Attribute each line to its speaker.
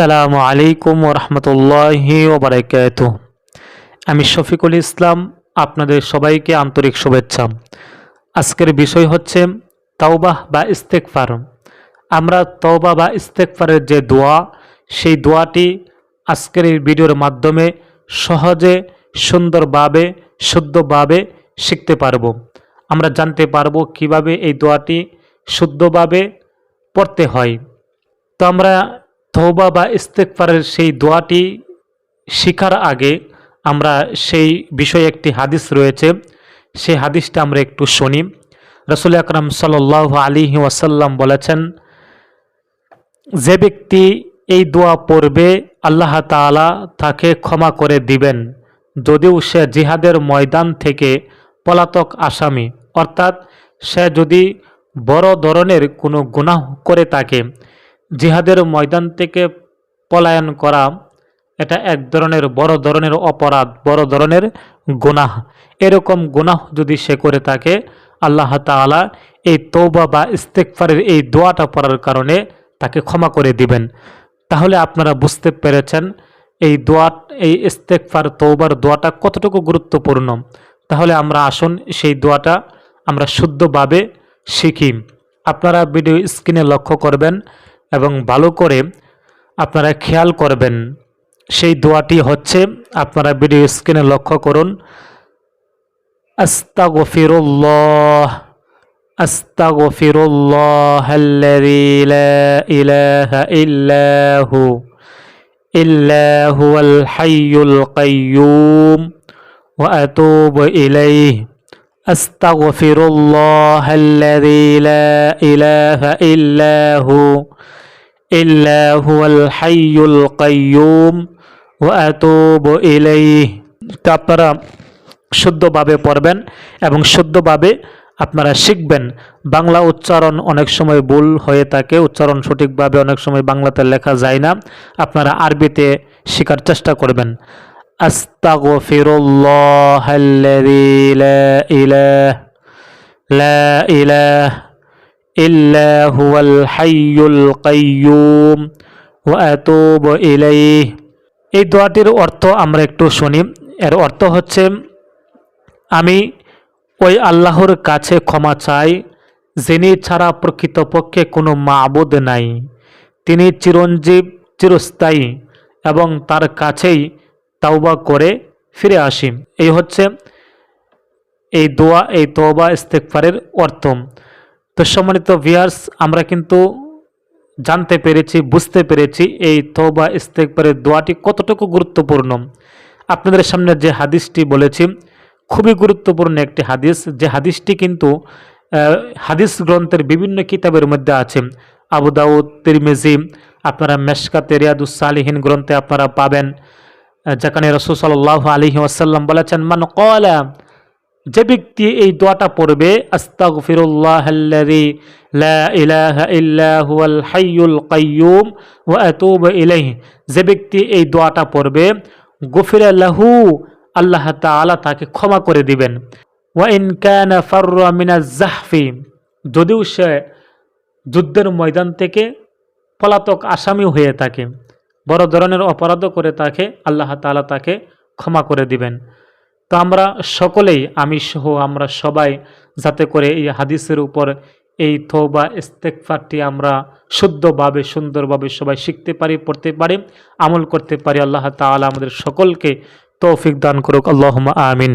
Speaker 1: আসসালামু আলাইকুম রহমতুল্লাহি ওবরাকাত আমি শফিকুল ইসলাম, আপনাদের সবাইকে আন্তরিক শুভেচ্ছা। আজকের বিষয় হচ্ছে তাওবাহ বা ইস্তেকফার আমরা তওবা বা ইস্তেকফারের যে দোয়া, সেই দোয়াটি আজকের এই ভিডিওর মাধ্যমে সহজে, সুন্দরভাবে, শুদ্ধভাবে শিখতে পারব। আমরা জানতে পারব কীভাবে এই দোয়াটি শুদ্ধভাবে পড়তে হয়। তো আমরা তৌবা বা ইস্তেকফারের সেই দোয়াটি শিখার আগে আমরা সেই বিষয়ে একটি হাদিস রয়েছে। সেই হাদিসটা আমরা একটু শুনি। রসুল আকরাম সাল আলী ওয়াসাল্লাম বলেছেন, যে ব্যক্তি এই দোয়া পড়বে, আল্লাহ তাআলা তাকে ক্ষমা করে দিবেন। যদিও সে জিহাদের ময়দান থেকে পলাতক আসামি, অর্থাৎ সে যদি বড় ধরনের কোনো গুনাহ করে থাকে জিহাদের ময়দান থেকে পলায়ন করা, এটা এক ধরনের, বড় ধরনের অপরাধ, বড় ধরনের গুনাহ। এরকম গুনাহ যদি সে করে থাকে, আল্লাহ তাআলা এই তৌবা বা ইস্তেকফারের এই দোয়াটা পড়ার কারণে তাকে ক্ষমা করে দিবেন। তাহলে আপনারা বুঝতে পেরেছেন, এই দোয়া, এই ইস্তেকফার তৌবার দোয়াটা কতটুকু গুরুত্বপূর্ণ। তাহলে আমরা আসুন, সেই দোয়াটা আমরা শুদ্ধভাবে শিখি। আপনারা ভিডিও স্ক্রিনে লক্ষ্য করবেন এবং ভালো করে আপনারা খেয়াল করবেন। সেই দোয়াটি হচ্ছে, আপনারা ভিডিও স্ক্রিনে লক্ষ্য করুন। আস্তাগফিরুল্লাহ আস্তাগফিরুল্লাহ আল্লাযী লা ইলাহা ইল্লাহু ইল্লাহু আল হাইয়ুল কাইয়্যুম ওয়া আতুবু ইলাইহি। أستغفر الله الذي لا إله إلا هو إلا هو الحي القيوم وأتوب إليه তো আপনারা শুদ্ধভাবে পড়বেন এবং শুদ্ধভাবে আপনারা শিখবেন বাংলা উচ্চারণ অনেক সময় ভুল হয়ে থাকে উচ্চারণ সঠিকভাবে অনেক সময় বাংলাতে লেখা যায় না আপনারা আরবিতে শেখার চেষ্টা করবেন আস্তাগফিরুল্লাহ আল্লাযী লা ইলাহ লা ইলাহ ইল্লা হুয়াল হাইয়ুল কাইয়্যুম ওয়া আতুবু ইলাইহি। এই দোয়াটির অর্থ আমরা একটু শুনি। এর অর্থ হচ্ছে, আমি ওই আল্লাহর কাছে ক্ষমা চাই, যিনি ছাড়া প্রকৃতপক্ষে কোনো মাবুদ নাই। তিনি চিরঞ্জীব, চিরস্থায়ী, এবং তার কাছেই তাওবা করে ফিরে আসি। এই হচ্ছে এই দোয়া, এই তওবা ইস্তেকফারের অর্থ তো সম্মানিত ভিয়ার্স আমরা কিন্তু জানতে পেরেছি, বুঝতে পেরেছি এই তওবা ইস্তেকফারের দোয়াটি কতটুকু গুরুত্বপূর্ণ। আপনাদের সামনে যে হাদিসটি বলেছি, খুবই গুরুত্বপূর্ণ একটি হাদিস। যে হাদিসটি কিন্তু হাদিস গ্রন্থের বিভিন্ন কিতাবের মধ্যে আছে। আবু দাউদ আপনারা মেশকা তেরিয়াদুস সালিহীন গ্রন্থে আপনারা পাবেন। যেখানে রসুল সাল্লাহ আলহি আসাল্লাম বলেছেন, মান কলা যে ব্যক্তি এই দোয়াটা পড়বে ওয়া আতুবু ইলাইহি যে ব্যক্তি এই দোয়াটা পড়বে, গফিরা লাহু আল্লাহ তাআলা তাকে ক্ষমা করে দিবেন। ওয়া ইন কানা ফাররা মিনাজ জাহফি যদিও সে যুদ্ধের ময়দান থেকে পলাতক আসামি হয়ে থাকে। বড় ধরনের অপরাধও করে তাকে, আল্লাহ তালা তাকে ক্ষমা করে দিবেন। তো আমরা সকলেই, আমি সহ আমরা সবাই যাতে করে এই হাদিসের উপর এই থৌবা ইস্তেকফারটি আমরা শুদ্ধভাবে, সুন্দরভাবে সবাই শিখতে পারি, পড়তে পারি, আমল করতে পারি, আল্লাহ তালা আমাদের সকলকে তৌফিক দান করুক। আল্লাহ আমিন।